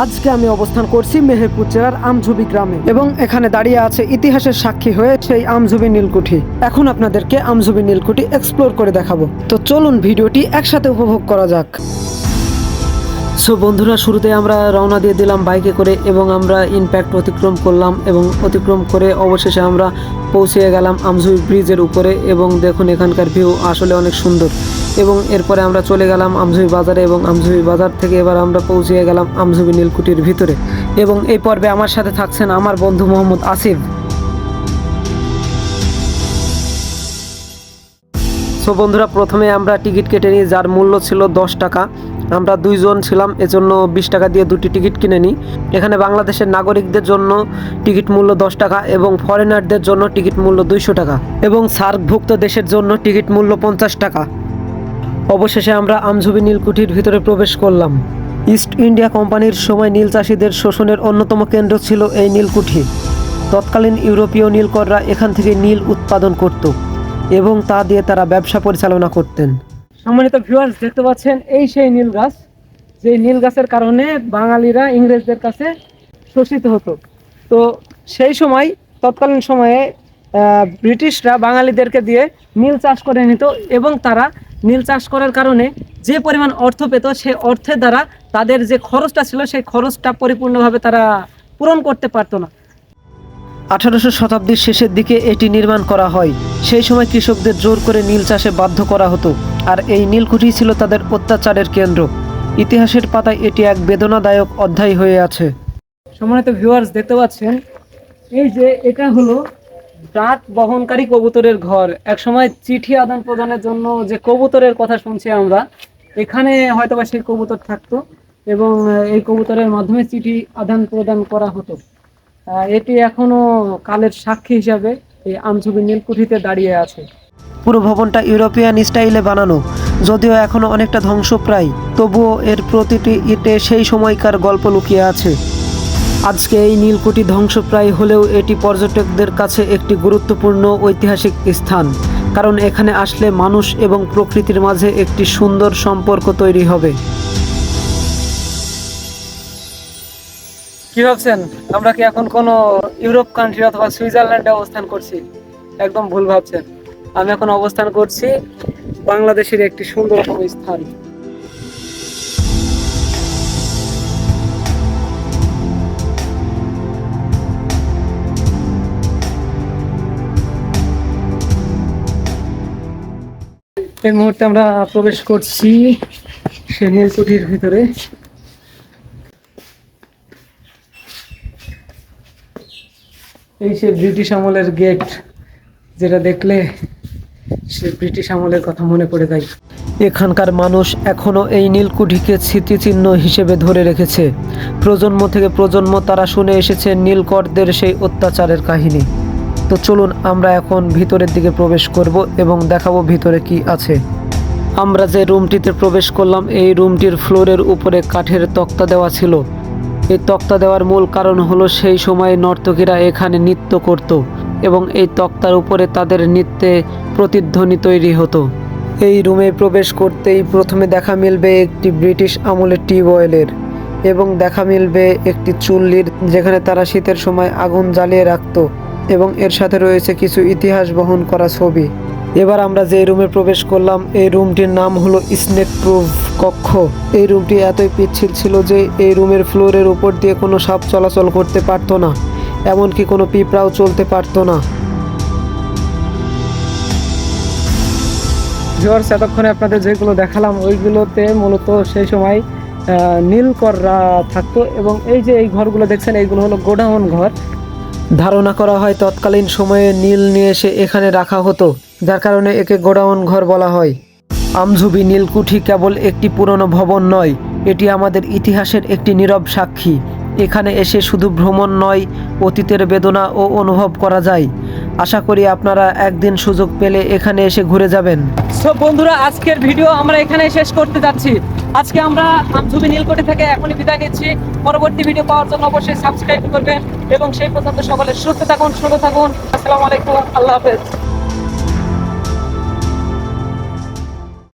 আজকে আমি অবস্থান করছি মেহেরপুর জেলার আমঝুবি গ্রামে। এবং এখানে দাঁড়িয়ে আছে ইতিহাসের সাক্ষী হয়ে সেই আমঝুবি নীলকুঠি। এখন আপনাদেরকে আমঝুবি নীলকুঠি এক্সপ্লোর করে দেখাবো। তো চলুন ভিডিওটি একসাথে উপভোগ করা যাক। সো বন্ধুরা, শুরুতে আমরা রওনা দিয়ে দিলাম বাইকে করে এবং আমরা ইনপ্যাক্ট অতিক্রম করলাম এবং অতিক্রম করে অবশেষে আমরা পৌঁছে গেলাম আমঝুবি ব্রিজের উপরে এবং দেখুন এখানকার ভিউ আসলে অনেক সুন্দর। এবং এরপরে আমরা চলে গেলাম আমঝুবি বাজারে এবং আমঝুবি বাজার থেকে এবার আমরা পৌঁছে গেলাম আমঝুবি নীলকুটির ভিতরে। এবং এই পর্বে আমার সাথে থাকছেন আমার বন্ধু মোহাম্মদ আসিফ। সো বন্ধুরা, প্রথমে আমরা টিকিট কেটে নিই, যার মূল্য ছিল দশ টাকা। আমরা দুইজন ছিলাম, এজন্য বিশ টাকা দিয়ে দুটি টিকিট কিনে নিই। এখানে বাংলাদেশের নাগরিকদের জন্য টিকিট মূল্য দশ টাকা এবং ফরেনারদের জন্য টিকিট মূল্য দুইশো টাকা। এবং সার্কভুক্ত দেশের জন্য টিকিট মূল্য পঞ্চাশ টাকা। অবশেষে আমরা আমঝুবি নীলকুঠির ভিতরে প্রবেশ করলাম। ইস্ট ইন্ডিয়া কোম্পানির সময় নীল চাষিদের শোষণের অন্যতম কেন্দ্র ছিল এই নীলকুঠি। তৎকালীন ইউরোপীয় নীলকররা এখান থেকে নীল উৎপাদন করত এবং তা দিয়ে তারা ব্যবসা পরিচালনা করতেন। সম্মানিত ভিউয়ার্স দেখতে পাচ্ছেন এই সেই নীল গাছ, যে নীল গাছের কারণে বাঙালিরা ইংরেজদের কাছে শোষিত হতো। তো সেই সময়, তৎকালীন সময়ে ব্রিটিশরা বাঙালিদেরকে দিয়ে নীল চাষ করে নিত এবং তারা নীল চাষ করার কারণে যে পরিমাণ অর্থ পেত সে অর্থের দ্বারা তাদের যে খরচটা ছিল সেই খরচটা পরিপূর্ণভাবে তারা পূরণ করতে পারতো না। আঠারোশো শতাব্দীর শেষের দিকে এটি নির্মাণ করা হয়। সেই সময় কৃষকদের জোর করে নীল চাষে বাধ্য করা হতো আর এই নীলকুঠি ছিল তাদের অত্যাচারের কেন্দ্র। ইতিহাসের পাতায় এটি এক বেদনাদায়ক অধ্যায় হয়ে আছে। সম্মানিত ভিউয়ার্স দেখতে পাচ্ছেন? এই যে এটা হলো ডাক বহনকারী কবুতরের ঘর। একসময় চিঠি আদান প্রদানের জন্য যে কবুতরের কথা শুনছি আমরা, এখানে হয়তোবা সেই কবুতর থাকতো এবং এই কবুতরের মাধ্যমে চিঠি আদান প্রদান করা হতো। এটি এখনও কালের সাক্ষী হিসাবে এই আমঝুবি নীলকুঠিতে দাঁড়িয়ে আছে। পুরো ভবনটা ইউরোপিয়ান স্টাইলে বানানো, যদিও এখনও অনেকটা ধ্বংসপ্রায়, তবুও এর প্রতিটি ইটে সেই সময়কার গল্প লুকিয়ে আছে। আজকে এই নীলকুঠি ধ্বংসপ্রায় হলেও এটি পর্যটকদের কাছে একটি গুরুত্বপূর্ণ ঐতিহাসিক স্থান, কারণ এখানে আসলে মানুষ এবং প্রকৃতির মাঝে একটি সুন্দর সম্পর্ক তৈরি হবে। কি ভাবছেন? আমরা কি এখন কোনো ইউরোপ কান্ট্রি অথবা সুইজারল্যান্ডে অবস্থান করছি? একদম ভুল ভাবছেন। আমি এখন অবস্থান করছি বাংলাদেশের একটি সুন্দরতম স্থান। এই মুহূর্তে আমরা প্রবেশ করছি সে নীলকুঠির ভিতরে। এই সে ব্রিটিশ আমলের গেট যেটা দেখলে সে ব্রিটিশ আমলের কথা মনে পড়ে যায়। এখানকার মানুষ এখনও এই নীলকুঠিকে স্মৃতিচিহ্ন হিসেবে ধরে রেখেছে। প্রজন্ম থেকে প্রজন্ম তারা শুনে এসেছে নীলকরদের সেই অত্যাচারের কাহিনী। তো চলুন আমরা এখন ভিতরের দিকে প্রবেশ করব এবং দেখাবো ভিতরে কি আছে। আমরা যে রুমটিতে প্রবেশ করলাম, এই রুমটির ফ্লোরের উপরে কাঠের তক্তা দেওয়া ছিল। এই তক্তা দেওয়ার মূল কারণ হলো সেই সময় নর্তকীরা এখানে নৃত্য করত এবং এই তক্তার উপরে তাদের নৃত্যে প্রতিধ্বনি তৈরি হতো। এই রুমে প্রবেশ করতেই প্রথমে দেখা মিলবে একটি ব্রিটিশ আমলের টিউবওয়েলের এবং দেখা মিলবে একটি চুল্লির যেখানে তারা শীতের সময় আগুন জ্বালিয়ে রাখতো। এবং এর সাথে রয়েছে কিছু ইতিহাস বহন করা ছবি। এবার আমরা যে রুমে প্রবেশ করলাম, এই রুমটির নাম হলো স্নেক প্রুফ কক্ষ। এই রুমটি এতই পিচ্ছিল ছিল যে এই রুমের ফ্লোরের উপর দিয়ে কোনো সাপ চলাচল করতে পারতো না, এমনকি কোনো পিঁপড়াও চলতে পারতো না। ভিউয়ার্স এতক্ষণে আপনাদের যেগুলো দেখালাম, ওইগুলোতে মূলত সেই সময় নীলকররা থাকতো এবং এই যে এই ঘরগুলো দেখছেন, এইগুলো হলো গোডাউন ঘর। ধারণা করা হয় তৎকালীন সময়ে নীল নিয়ে এসে এখানে রাখা হতো, যার কারণে একে গোডাউন ঘর বলা হয়। আমঝুবি নীলকুঠি কেবল একটি পুরনো ভবন নয়, এটি আমাদের ইতিহাসের একটি নীরব সাক্ষী। এখানে এসে শুধু ভ্রমণ নয়, অতীতের বেদনা ও অনুভব করা যায়। আশা করি আপনারা একদিন সুযোগ পেলে এখানে এসে ঘুরে যাবেন। সব বন্ধুরা, আজকের ভিডিও আমরা এখানে শেষ করতে যাচ্ছি। আজকে আমরা আমঝুবি নীলকোটে থেকে এখনই বিদায় নিচ্ছি। পরবর্তী ভিডিও পাওয়ার জন্য অবশ্যই সাবস্ক্রাইব করবেন এবং সেই পর্যন্ত সকলে সুস্থ থাকুন সুন্দর থাকুন। আসসালামু আলাইকুম, আল্লাহ হাফেজ।